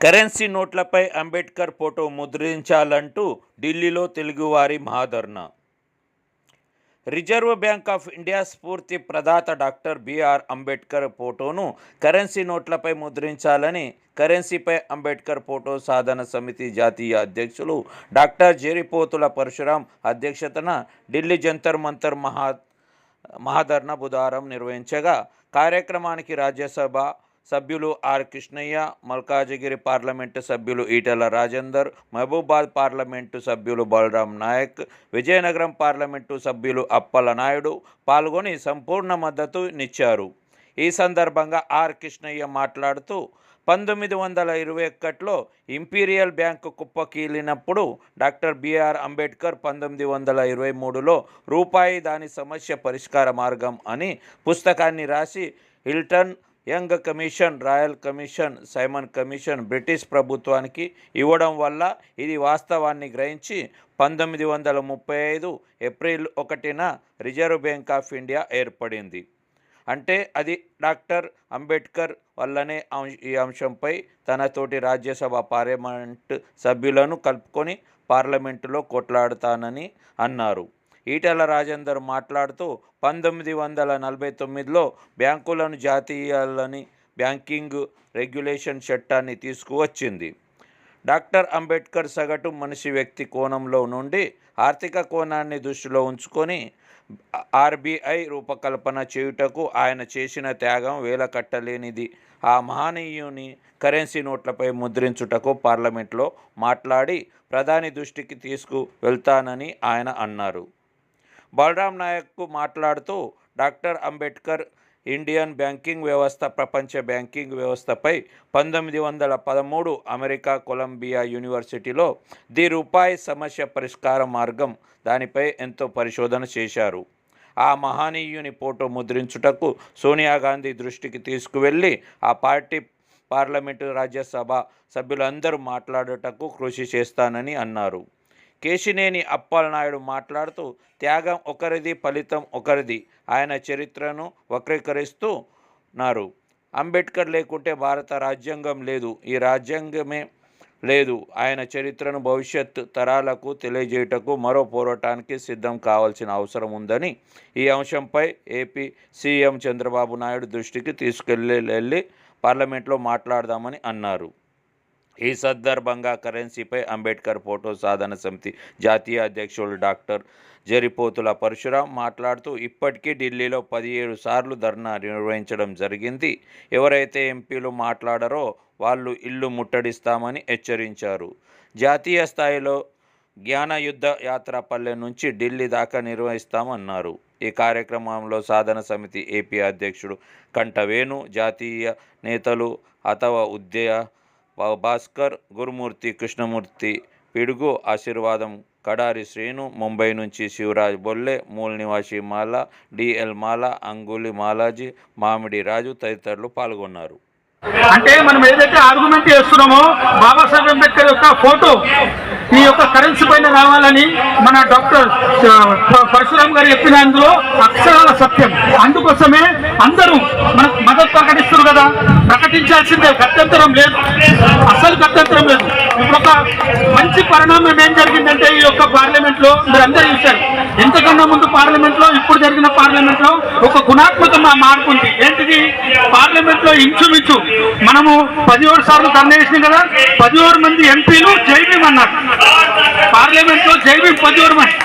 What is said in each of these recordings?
Currency నోట్లపై Ambedkar photo ముద్రించాలంటూ ఢిల్లీలో తెలుగువారి మహాధర్నా. రిజర్వ్ బ్యాంక్ ఆఫ్ ఇండియా స్ఫూర్తి ప్రదాత డాక్టర్ బిఆర్ అంబేద్కర్ ఫోటోను కరెన్సీ నోట్లపై ముద్రించాలని కరెన్సీపై అంబేద్కర్ ఫోటో సాధన సమితి జాతీయ అధ్యక్షులు డాక్టర్ జెరిపోతుల పరశురాం అధ్యక్షతన ఢిల్లీ జంతర్ మంతర్ మహా మహాధర్ణ బుధారం నిర్వహించగా కార్యక్రమానికి రాజ్యసభ సభ్యులు ఆర్ కృష్ణయ్య మల్కాజిగిరి పార్లమెంటు సభ్యులు ఈటెల రాజేందర్ మహబూబాద్ పార్లమెంటు సభ్యులు బలరాం నాయక్ విజయనగరం పార్లమెంటు సభ్యులు అప్పల నాయుడు పాల్గొని సంపూర్ణ మద్దతునిచ్చారు ఈ సందర్భంగా ఆర్ కృష్ణయ్య మాట్లాడుతూ పంతొమ్మిది వందల ఇరవై ఒకటిలో ఇంపీరియల్ బ్యాంకు కుప్పకీలినప్పుడు డాక్టర్ బిఆర్ అంబేద్కర్ పంతొమ్మిది వందల ఇరవై మూడులో రూపాయి దాని సమస్య పరిష్కార మార్గం అని పుస్తకాన్ని రాసి Hilton Young commission royal commission Simon commission British ప్రభుత్వానికి ఇవ్వడం వల్ల ఇది వాస్తవాన్ని గ్రహించి పంతొమ్మిది వందల ముప్పై ఐదు ఏప్రిల్ ఒకటిన రిజర్వ్ బ్యాంక్ ఆఫ్ ఇండియా ఏర్పడింది. అంటే అది డాక్టర్ అంబేద్కర్ వల్లనే అం- ఈ అంశంపై తనతోటి రాజ్యసభ పార్లమెంట్ సభ్యులను కలుపుకొని పార్లమెంటులో కొట్లాడుతానని అన్నారు. ఈటెల రాజేందర్ మాట్లాడుతూ పంతొమ్మిది వందల నలభై తొమ్మిదిలో బ్యాంకులను జాతీయాలని బ్యాంకింగ్ రెగ్యులేషన్ చట్టాన్ని తీసుకువచ్చింది. డాక్టర్ అంబేద్కర్ సగటు మనిషి వ్యక్తి కోణంలో నుండి ఆర్థిక కోణాన్ని దృష్టిలో ఉంచుకొని ఆర్బీఐ రూపకల్పన చేయుటకు ఆయన చేసిన త్యాగం వేల కట్టలేనిది. ఆ మహనీయుని కరెన్సీ నోట్లపై ముద్రించుటకు పార్లమెంట్లో మాట్లాడి ప్రధాని దృష్టికి తీసుకు వెళ్తానని ఆయన అన్నారు. బలరాం నాయక్కు మాట్లాడుతూ డాక్టర్ అంబేద్కర్ ఇండియన్ బ్యాంకింగ్ వ్యవస్థ ప్రపంచ బ్యాంకింగ్ వ్యవస్థపై పంతొమ్మిది వందల పదమూడు అమెరికా కొలంబియా యూనివర్సిటీలో ది రూపాయి సమస్య పరిష్కార మార్గం దానిపై ఎంతో పరిశోధన చేశారు. ఆ మహానీయుని ఫోటో ముద్రించుటకు సోనియా గాంధీ దృష్టికి తీసుకువెళ్ళి ఆ పార్టీ పార్లమెంటు రాజ్యసభ సభ్యులందరూ మాట్లాడుటకు కృషి చేస్తానని అన్నారు. కేశినేని అప్పలనాయుడు మాట్లాడుతూ త్యాగం ఒకరిది ఫలితం ఒకరిది. ఆయన చరిత్రను వక్రీకరిస్తూ ఉన్నారు. అంబేద్కర్ లేకుంటే భారత రాజ్యాంగం లేదు. ఈ రాజ్యాంగమే లేదు. ఆయన చరిత్రను భవిష్యత్ తరాలకు తెలియజేయుటకు మరో పోరాటానికి సిద్ధం కావాల్సిన అవసరం ఉందని ఈ అంశంపై ఏపీ సీఎం చంద్రబాబు నాయుడు దృష్టికి తీసుకెళ్ళి వెళ్ళి పార్లమెంట్లో మాట్లాడదామని అన్నారు. ఈ సందర్భంగా కరెన్సీపై అంబేద్కర్ ఫోటో సాధన సమితి జాతీయ అధ్యక్షులు డాక్టర్ జరిపోతుల పరశురాం మాట్లాడుతూ ఇప్పటికీ ఢిల్లీలో పదిహేడు సార్లు ధర్నా నిర్వహించడం జరిగింది. ఎవరైతే ఎంపీలు మాట్లాడారో వాళ్ళు ఇల్లు ముట్టడిస్తామని హెచ్చరించారు. జాతీయ స్థాయిలో జ్ఞాన యుద్ధ యాత్ర పల్లె నుంచి ఢిల్లీ దాకా నిర్వహిస్తామన్నారు. ఈ కార్యక్రమంలో సాధన సమితి ఏపీ అధ్యక్షుడు కంటవేణు జాతీయ నేతలు అథవా ఉద్యయ భాస్కర్ గురుమూర్తి కృష్ణమూర్తి పిడుగు ఆశీర్వాదం కడారి శ్రీను ముంబై నుంచి శివరాజ్ బొల్లె మూల్ నివాసి మాల డిఎల్ మాల అంగులి మాలాజీ మామిడి రాజు తదితరులు పాల్గొన్నారు. అంటే మనం ఏదైతే ఆర్గ్యుమెంట్ చేస్తున్నామో బాబాసాహెబ్ అంబేద్కర్ యొక్క ఫోటో ఈ యొక్క కరెన్సీ పైన రావాలని మన డాక్టర్ పరశురామ్ గారు చెప్పినందులో అక్షరాల సత్యం. అందుకోసమే అందరూ మనకు మద్దతు ప్రకటిస్తారు కదా. ప్రకటించాల్సిందే గత్యంతరం లేదు. అసలు గత్యంతరం లేదు. ఇప్పుడు ఒక మంచి పరిణామం ఏం జరిగిందంటే ఈ యొక్క పార్లమెంట్లో మీరు అందరూ చూశారు. ఎంతకన్నా ముందు పార్లమెంట్లో ఇప్పుడు జరిగిన పార్లమెంట్లో ఒక గుణాత్మక మార్పు ఉంది. ఏంటిది? పార్లమెంట్లో ఇంచుమించు మనము పదిహేడు సార్లు ధర్నా కదా పదిహేడు మంది ఎంపీలు జైబీం అన్నారు. పార్లమెంట్లో జైబీం పదిహేడు మంది.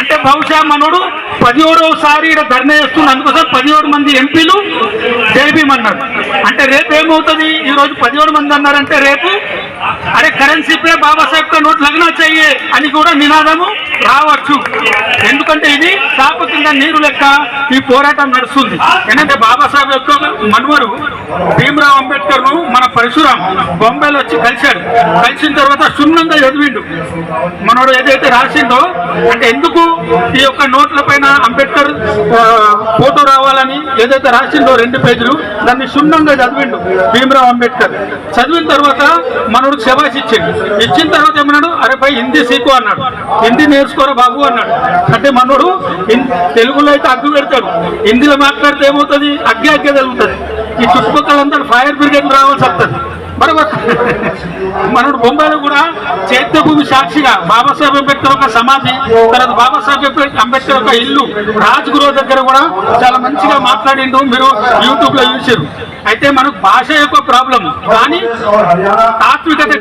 అంటే బహుశా మనోడు పదిహేడవసారి ఇక్కడ ధర్నా చేస్తున్న అందుకోసం పదిహేడు మంది ఎంపీలు జైబీం అంటే రేపు ఏమవుతుంది? ఈ రోజు పదిహేడు మంది అన్నారంటే రేపు అరే కరెన్సీ పే బాబాసాహెబ్ కా నోట్ లగ్నా చెయ్యే అని కూడా నినాదము రావచ్చు. ఎందుకంటే ఇది తాపకంగా కింద నీరు లెక్క ఈ పోరాటం నడుస్తుంది. ఎందుకంటే బాబాసాహెబ్ యొక్క మనవరు భీమరావు అంబేద్కర్ను మన పరశురాం బొంబాయిలో వచ్చి కలిశాడు. కలిసిన తర్వాత శూన్యంగా చదివిండు. మనోడు ఏదైతే రాసిందో అంటే ఎందుకు ఈ యొక్క నోట్ల పైన అంబేద్కర్ ఫోటో రావాలని ఏదైతే రాసిందో రెండు పేజీలు దాన్ని శూన్యంగా చదివిండు భీమరావు అంబేద్కర్. చదివిన తర్వాత మనోడు శబాష్ ఇచ్చిండు ఇచ్చిన తర్వాత ఏమన్నాడు? అరే పై హిందీ సీకు అన్నాడు. హిందీ నేర్చుకోరా బాబు అన్నాడు. అంటే మనోడు తెలుగులో అయితే అగ్గు పెడతాడు. హిందీలో మాట్లాడితే ఏమవుతుంది? అగ్గే అగ్గే తగులుతుంది. ఈ చుట్టుపక్కల అంతా ఫైర్ బ్రిగేడ్ రావాల్సి వస్తుంది. మరి మనడు బొంబాయిలో కూడా చైత్య భూమి సాక్షిగా బాబాసాహెబ్ అంబేద్కర్ ఒక సమాధి తర్వాత బాబాసాహెబ్ అంబేద్కర్ ఒక ఇల్లు రాజ్ గురువు దగ్గర కూడా చాలా మంచిగా మాట్లాడిండు మీరు యూట్యూబ్లో చూసారు అయితే మనకు భాష యొక్క ప్రాబ్లం కానీ తాత్వికత